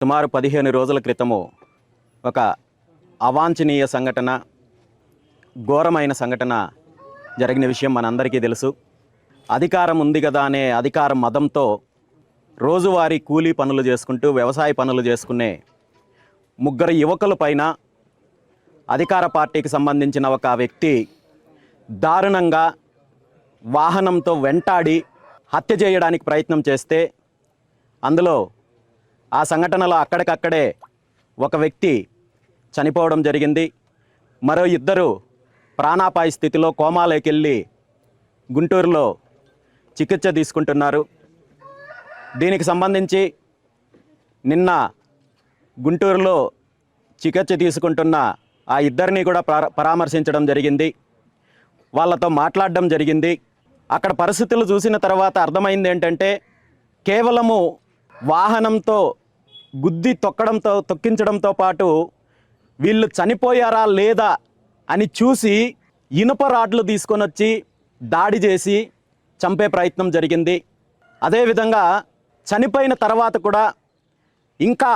సుమారు పదిహేను రోజుల క్రితము ఒక అవాంఛనీయ సంఘటన ఘోరమైన సంఘటన జరిగిన విషయం మనందరికీ తెలుసు. అధికారం ఉంది కదా అనే అధికార మదంతో రోజువారీ కూలీ పనులు చేసుకుంటూ వ్యవసాయ పనులు చేసుకునే ముగ్గురు యువకుల పైన అధికార పార్టీకి సంబంధించిన ఒక వ్యక్తి దారుణంగా వాహనంతో వెంటాడి హత్య చేయడానికి ప్రయత్నం చేస్తే అందులో ఆ సంఘటనలో అక్కడికక్కడే ఒక వ్యక్తి చనిపోవడం జరిగింది. మరో ఇద్దరు ప్రాణాపాయ స్థితిలో కోమాలోకి వెళ్ళి గుంటూరులో చికిత్స తీసుకుంటున్నారు. దీనికి సంబంధించి నిన్న గుంటూరులో చికిత్స తీసుకుంటున్న ఆ ఇద్దరిని కూడా పరామర్శించడం జరిగింది. వాళ్ళతో మాట్లాడడం జరిగింది. అక్కడ పరిస్థితులు చూసిన తర్వాత అర్థమైంది ఏంటంటే కేవలము వాహనంతో గుద్ది తొక్కడంతో తొక్కించడంతో పాటు వీళ్ళు చనిపోయారా లేదా అని చూసి ఇనుప రాడ్లు తీసుకొని వచ్చి దాడి చేసి చంపే ప్రయత్నం జరిగింది. అదేవిధంగా చనిపోయిన తర్వాత కూడా ఇంకా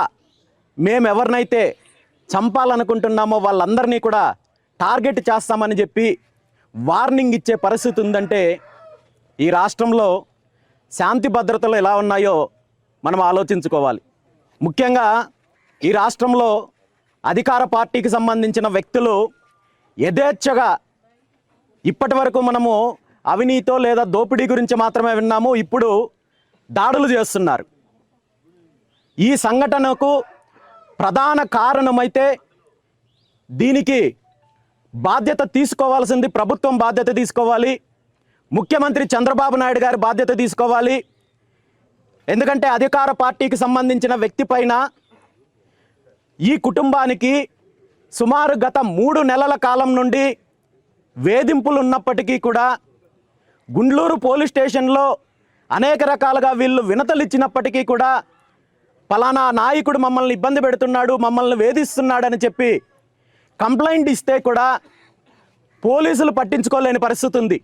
మేము ఎవరినైతే చంపాలనుకుంటున్నామో వాళ్ళందరినీ కూడా టార్గెట్ చేస్తామని చెప్పి వార్నింగ్ ఇచ్చే పరిస్థితి ఉందంటే ఈ రాష్ట్రంలో శాంతి భద్రతలు ఎలా ఉన్నాయో మనం ఆలోచించుకోవాలి. ముఖ్యంగా ఈ రాష్ట్రంలో అధికార పార్టీకి సంబంధించిన వ్యక్తులు యథేచ్ఛగా ఇప్పటి వరకు మనము అవినీతో లేదా దోపిడీ గురించి మాత్రమే విన్నాము ఇప్పుడు దాడులు చేస్తున్నారు. ఈ సంఘటనకు ప్రధాన కారణమైతే దీనికి బాధ్యత తీసుకోవాల్సింది ప్రభుత్వం బాధ్యత తీసుకోవాలి ముఖ్యమంత్రి చంద్రబాబు నాయుడు గారి బాధ్యత తీసుకోవాలి ఎందుకంటే అధికార పార్టీకి సంబంధించిన వ్యక్తి పైన ఈ కుటుంబానికి సుమారు గత మూడు నెలల కాలం నుండి వేధింపులు ఉన్నప్పటికీ కూడా గుండ్లూరు పోలీస్ స్టేషన్లో అనేక రకాలుగా వీళ్ళు వినతలు ఇచ్చినప్పటికీ కూడా పలానా నాయకుడు మమ్మల్ని ఇబ్బంది పెడుతున్నాడు మమ్మల్ని వేధిస్తున్నాడని చెప్పి కంప్లైంట్ ఇస్తే కూడా పోలీసులు పట్టించుకోలేని పరిస్థితి ఉంది.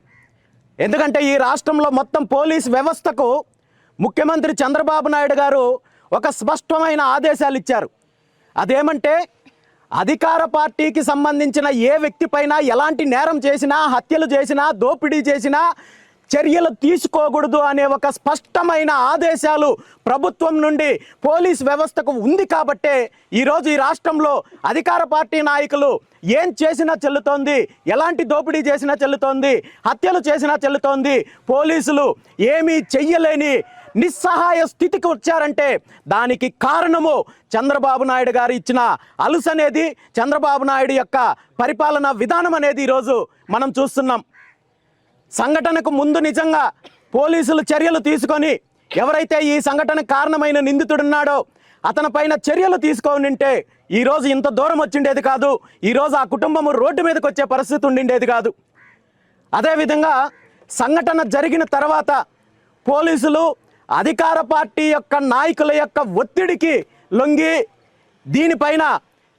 ఎందుకంటే ఈ రాష్ట్రంలో మొత్తం పోలీస్ వ్యవస్థకు ముఖ్యమంత్రి చంద్రబాబు నాయుడు గారు ఒక స్పష్టమైన ఆదేశాలు ఇచ్చారు. అదేమంటే అధికార పార్టీకి సంబంధించిన ఏ వ్యక్తి పైన ఎలాంటి నేరం చేసినా హత్యలు చేసినా దోపిడీ చేసినా చర్యలు తీసుకోకూడదు అనే ఒక స్పష్టమైన ఆదేశాలు ప్రభుత్వం నుండి పోలీస్ వ్యవస్థకు ఉంది కాబట్టే ఈరోజు ఈ రాష్ట్రంలో అధికార పార్టీ నాయకులు ఏం చేసినా చెల్లుతోంది ఎలాంటి దోపిడీ చేసినా చెల్లుతోంది హత్యలు చేసినా చెల్లుతోంది పోలీసులు ఏమీ చెయ్యలేని నిస్సహాయ స్థితికి వచ్చారంటే దానికి కారణము చంద్రబాబు నాయుడు గారు ఇచ్చిన అలుసు అనేది చంద్రబాబు నాయుడు యొక్క పరిపాలన విధానం అనేది ఈరోజు మనం చూస్తున్నాం. సంఘటనకు ముందు నిజంగా పోలీసులు చర్యలు తీసుకొని ఎవరైతే ఈ సంఘటన కారణమైన నిందితుడున్నాడో అతని పైన చర్యలు తీసుకొని ఉంటే ఈరోజు ఇంత దూరం వచ్చిండేది కాదు. ఈరోజు ఆ కుటుంబము రోడ్డు మీదకి వచ్చే పరిస్థితి ఉండిండేది కాదు. అదేవిధంగా సంఘటన జరిగిన తర్వాత పోలీసులు అధికార పార్టీ యొక్క నాయకుల యొక్క ఒత్తిడికి లొంగి దీనిపైన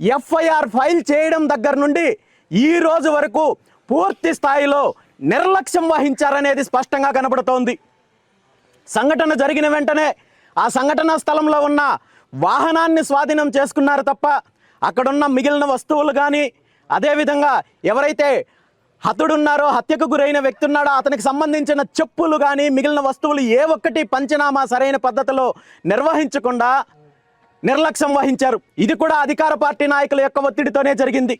ఎఫ్ఐఆర్ ఫైల్ చేయడం దగ్గర నుండి ఈ రోజు వరకు పూర్తి స్థాయిలో నిర్లక్ష్యం వహించారనేది స్పష్టంగా కనబడుతోంది. సంఘటన జరిగిన వెంటనే ఆ సంఘటన స్థలంలో ఉన్న వాహనాన్ని స్వాధీనం చేసుకున్నారు తప్ప అక్కడున్న మిగిలిన వస్తువులు కానీ అదేవిధంగా ఎవరైతే హతుడున్నారో హత్యకు గురైన వ్యక్తి ఉన్నాడో అతనికి సంబంధించిన చెప్పులు కానీ మిగిలిన వస్తువులు ఏ ఒక్కటి పంచనామా సరైన పద్ధతిలో నిర్వహించకుండా నిర్లక్ష్యం వహించారు. ఇది కూడా అధికార పార్టీ నాయకుల యొక్క ఒత్తిడితోనే జరిగింది.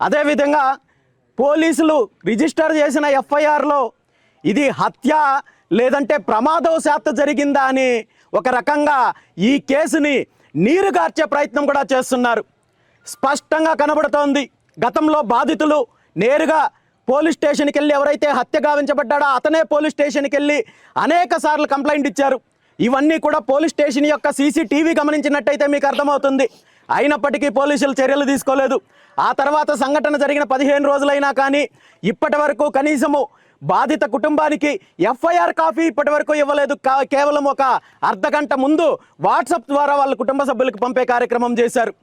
అదేవిధంగా పోలీసులు రిజిస్టర్ చేసిన ఎఫ్ఐఆర్లో ఇది హత్య లేదంటే ప్రమాదవశాత్తు జరిగిందా అని ఒక రకంగా ఈ కేసుని నీరుగార్చే ప్రయత్నం కూడా చేస్తున్నారు. స్పష్టంగా కనబడుతోంది. గతంలో బాధితులు నేరుగా పోలీస్ స్టేషన్కి వెళ్ళి ఎవరైతే హత్య గావించబడ్డాడో అతనే పోలీస్ స్టేషన్కి వెళ్ళి అనేక సార్లు కంప్లైంట్ ఇచ్చారు. ఇవన్నీ కూడా పోలీస్ స్టేషన్ యొక్క సీసీటీవీ గమనించినట్టయితే మీకు అర్థమవుతుంది. అయినప్పటికీ పోలీసులు చర్యలు తీసుకోలేదు. ఆ తర్వాత సంఘటన జరిగిన పదిహేను రోజులైనా కానీ ఇప్పటి వరకు కనీసము బాధిత కుటుంబానికి ఎఫ్ఐఆర్ కాపీ ఇప్పటి వరకు ఇవ్వలేదు. కా- కేవలం ఒక అర్ధ గంట ముందు వాట్సాప్ ద్వారా వాళ్ళ కుటుంబ సభ్యులకు పంపే కార్యక్రమం చేశారు.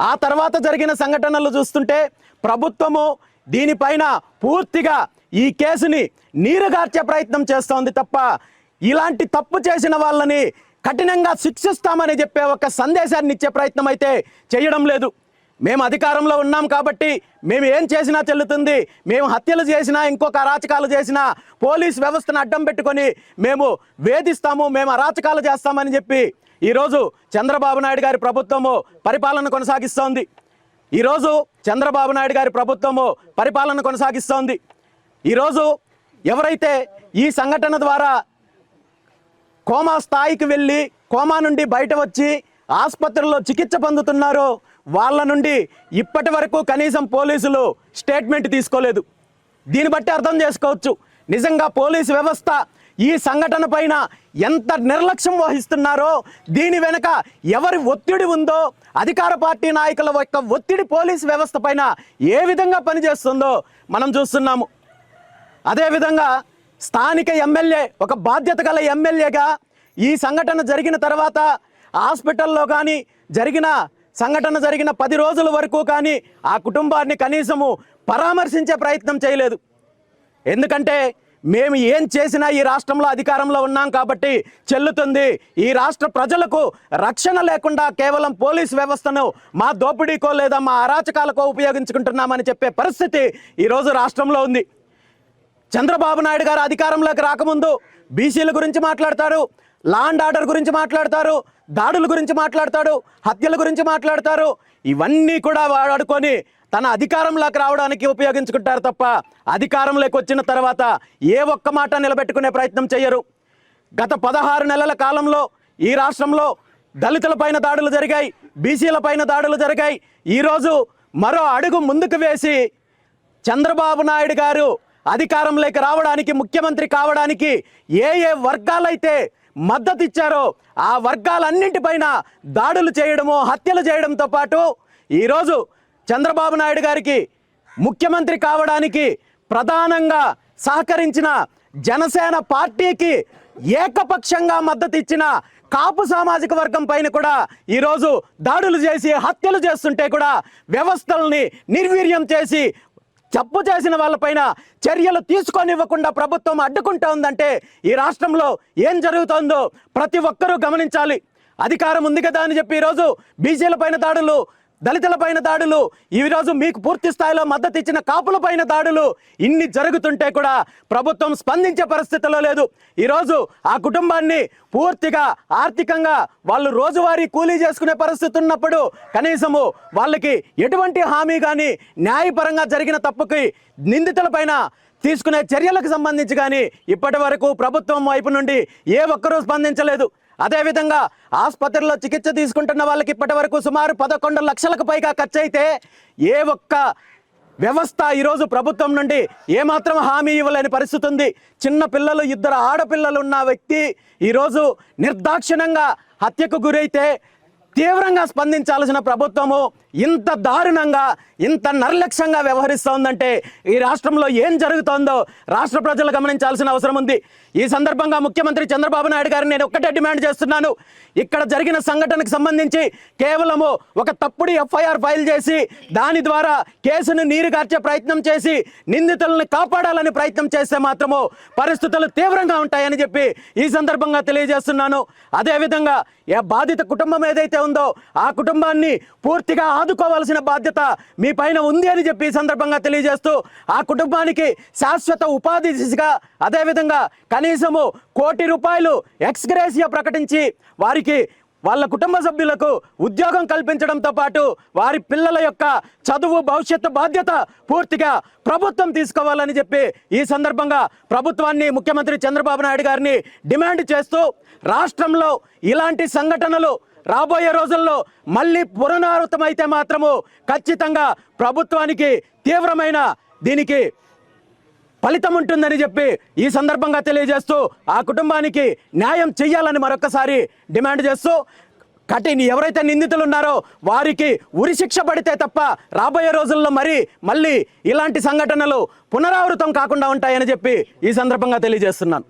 ఆ తర్వాత జరిగిన సంఘటనలు చూస్తుంటే ప్రభుత్వము దీనిపైన పూర్తిగా ఈ కేసుని నీరుగార్చే ప్రయత్నం చేస్తోంది తప్ప ఇలాంటి తప్పు చేసిన వాళ్ళని కఠినంగా శిక్షిస్తామని చెప్పే ఒక సందేశాన్ని ఇచ్చే ప్రయత్నం అయితే చేయడం లేదు. మేము అధికారంలో ఉన్నాం కాబట్టి మేము ఏం చేసినా చెల్లుతుంది. మేము హత్యలు చేసినా ఇంకొక అరాచకాలు చేసినా పోలీస్ వ్యవస్థను అడ్డం పెట్టుకొని మేము వేధిస్తాము మేము అరాచకాలు చేస్తామని చెప్పి ఈరోజు చంద్రబాబు నాయుడు గారి ప్రభుత్వము పరిపాలన కొనసాగిస్తోంది. ఈరోజు చంద్రబాబు నాయుడు గారి ప్రభుత్వము పరిపాలన కొనసాగిస్తోంది. ఈరోజు ఎవరైతే ఈ సంఘటన ద్వారా కోమా స్థాయికి వెళ్ళి కోమా నుండి బయట వచ్చి ఆసుపత్రిలో చికిత్స పొందుతున్నారో వాళ్ళ నుండి ఇప్పటి వరకు కనీసం పోలీసులు స్టేట్మెంట్ తీసుకోలేదు. దీన్ని బట్టి అర్థం చేసుకోవచ్చు. నిజంగా పోలీసు వ్యవస్థ ఈ సంఘటన పైన ఎంత నిర్లక్ష్యం వహిస్తున్నారో దీని వెనుక ఎవరి ఒత్తిడి ఉందో అధికార పార్టీ నాయకుల యొక్క ఒత్తిడి పోలీసు వ్యవస్థ పైన ఏ విధంగా పనిచేస్తుందో మనం చూస్తున్నాము. అదేవిధంగా స్థానిక ఎమ్మెల్యే ఒక బాధ్యత గల ఎమ్మెల్యేగా ఈ సంఘటన జరిగిన తర్వాత హాస్పిటల్లో కానీ జరిగిన సంఘటన జరిగిన పది రోజుల వరకు కానీ ఆ కుటుంబాన్ని కనీసము పరామర్శించే ప్రయత్నం చేయలేదు. ఎందుకంటే మేము ఏం చేసినా ఈ రాష్ట్రంలో అధికారంలో ఉన్నాం కాబట్టి చెల్లుతుంది. ఈ రాష్ట్ర ప్రజలకు రక్షణ లేకుండా కేవలం పోలీస్ వ్యవస్థను మా దోపిడీకో లేదా మా అరాచకాలకో ఉపయోగించుకుంటున్నామని చెప్పే పరిస్థితి ఈరోజు రాష్ట్రంలో ఉంది. చంద్రబాబు నాయుడు గారు అధికారంలోకి రాకముందు బీసీల గురించి మాట్లాడతారు లా అండ్ ఆర్డర్ గురించి మాట్లాడతారు దాడుల గురించి మాట్లాడతాడు హత్యల గురించి మాట్లాడతారు. ఇవన్నీ కూడా వాడుకొని తన అధికారంలోకి రావడానికి ఉపయోగించుకుంటారు తప్ప అధికారంలోకి వచ్చిన తర్వాత ఏ ఒక్క మాట నిలబెట్టుకునే ప్రయత్నం చేయరు. గత పదహారు నెలల కాలంలో ఈ రాష్ట్రంలో దళితుల పైన దాడులు జరిగాయి బీసీల పైన దాడులు జరిగాయి. ఈరోజు మరో అడుగు ముందుకు వేసి చంద్రబాబు నాయుడు గారు అధికారంలోకి రావడానికి ముఖ్యమంత్రి కావడానికి ఏ ఏ వర్గాలైతే మద్దతు ఇచ్చారో ఆ వర్గాలన్నింటిపైన దాడులు చేయడము హత్యలు చేయడంతో పాటు ఈరోజు చంద్రబాబు నాయుడు గారికి ముఖ్యమంత్రి కావడానికి ప్రధానంగా సహకరించిన జనసేన పార్టీకి ఏకపక్షంగా మద్దతు ఇచ్చిన కాపు సామాజిక వర్గం పైన కూడా ఈరోజు దాడులు చేసి హత్యలు చేస్తుంటే కూడా వ్యవస్థల్ని నిర్వీర్యం చేసి తప్పు చేసిన వాళ్ళపైన చర్యలు తీసుకొనివ్వకుండా ప్రభుత్వం అడ్డుకుంటా ఉందంటే ఈ రాష్ట్రంలో ఏం జరుగుతోందో ప్రతి ఒక్కరూ గమనించాలి. అధికారం ఉంది కదా అని చెప్పి ఈరోజు బీసీల పైన దాడులు దళితుల పైన దాడులు. ఈరోజు మీకు పూర్తి స్థాయిలో మద్దతు ఇచ్చిన కాపుల పైన దాడులు. ఇన్ని జరుగుతుంటే కూడా ప్రభుత్వం స్పందించే పరిస్థితిలో లేదు. ఈరోజు ఆ కుటుంబాన్ని పూర్తిగా ఆర్థికంగా వాళ్ళు రోజువారీ కూలీ చేసుకునే పరిస్థితి ఉన్నప్పుడు కనీసము వాళ్ళకి ఎటువంటి హామీ కానీ న్యాయపరంగా జరిగిన తప్పుకి నిందితుల పైన తీసుకునే చర్యలకు సంబంధించి కానీ ఇప్పటి వరకు ప్రభుత్వం వైపు నుండి ఏ ఒక్కరూ స్పందించలేదు. అదేవిధంగా ఆసుపత్రిలో చికిత్స తీసుకుంటున్న వాళ్ళకి ఇప్పటి వరకు సుమారు పదకొండు లక్షలకు పైగా ఖర్చు అయితే ఏ ఒక్క వ్యవస్థ ఈరోజు ప్రభుత్వం నుండి ఏమాత్రం హామీ ఇవ్వలేని పరిస్థితి ఉంది. చిన్న పిల్లలు ఇద్దరు ఆడపిల్లలు ఉన్న వ్యక్తి ఈరోజు నిర్దాక్షిణంగా హత్యకు గురైతే తీవ్రంగా స్పందించాల్సిన ప్రభుత్వము ఇంత దారుణంగా ఇంత నిర్లక్ష్యంగా వ్యవహరిస్తోందంటే ఈ రాష్ట్రంలో ఏం జరుగుతోందో రాష్ట్ర ప్రజలు గమనించాల్సిన అవసరం ఉంది. ఈ సందర్భంగా ముఖ్యమంత్రి చంద్రబాబు నాయుడు గారిని నేను ఒక్కటే డిమాండ్ చేస్తున్నాను. ఇక్కడ జరిగిన సంఘటనకు సంబంధించి కేవలము ఒక తప్పుడు ఎఫ్ఐఆర్ ఫైల్ చేసి దాని ద్వారా కేసును నీరుగార్చే ప్రయత్నం చేసి నిందితులను కాపాడాలని ప్రయత్నం చేస్తే మాత్రము పరిస్థితులు తీవ్రంగా ఉంటాయని చెప్పి ఈ సందర్భంగా తెలియజేస్తున్నాను. అదేవిధంగా ఏ బాధిత కుటుంబం ఏదైతే ఉందో ఆ కుటుంబాన్ని పూర్తిగా ఆదుకోవాల్సిన బాధ్యత మీ పైన ఉంది అని చెప్పి సందర్భంగా తెలియజేస్తూ ఆ కుటుంబానికి శాశ్వత ఉపాధి దిశగా అదేవిధంగా కనీసము కోటి రూపాయలు ఎక్స్గ్రేసియా ప్రకటించి వారికి వాళ్ళ కుటుంబ సభ్యులకు ఉద్యోగం కల్పించడంతో పాటు వారి పిల్లల యొక్క చదువు భవిష్యత్తు బాధ్యత పూర్తిగా ప్రభుత్వం తీసుకోవాలని చెప్పి ఈ సందర్భంగా ప్రభుత్వాన్ని ముఖ్యమంత్రి చంద్రబాబు నాయుడు గారిని డిమాండ్ చేస్తూ రాష్ట్రంలో ఇలాంటి సంఘటనలు రాబోయే రోజుల్లో మళ్ళీ పునరావృతమైతే మాత్రము ఖచ్చితంగా ప్రభుత్వానికి తీవ్రమైన దీనికి ఫలితం ఉంటుందని చెప్పి ఈ సందర్భంగా తెలియజేస్తూ ఆ కుటుంబానికి న్యాయం చెయ్యాలని మరొకసారి డిమాండ్ చేస్తూ కఠిన ఎవరైతే నిందితులు ఉన్నారో వారికి ఉరిశిక్ష పడితే తప్ప రాబోయే రోజుల్లో మరి మళ్ళీ ఇలాంటి సంఘటనలు పునరావృతం కాకుండా ఉంటాయని చెప్పి ఈ సందర్భంగా తెలియజేస్తున్నాను.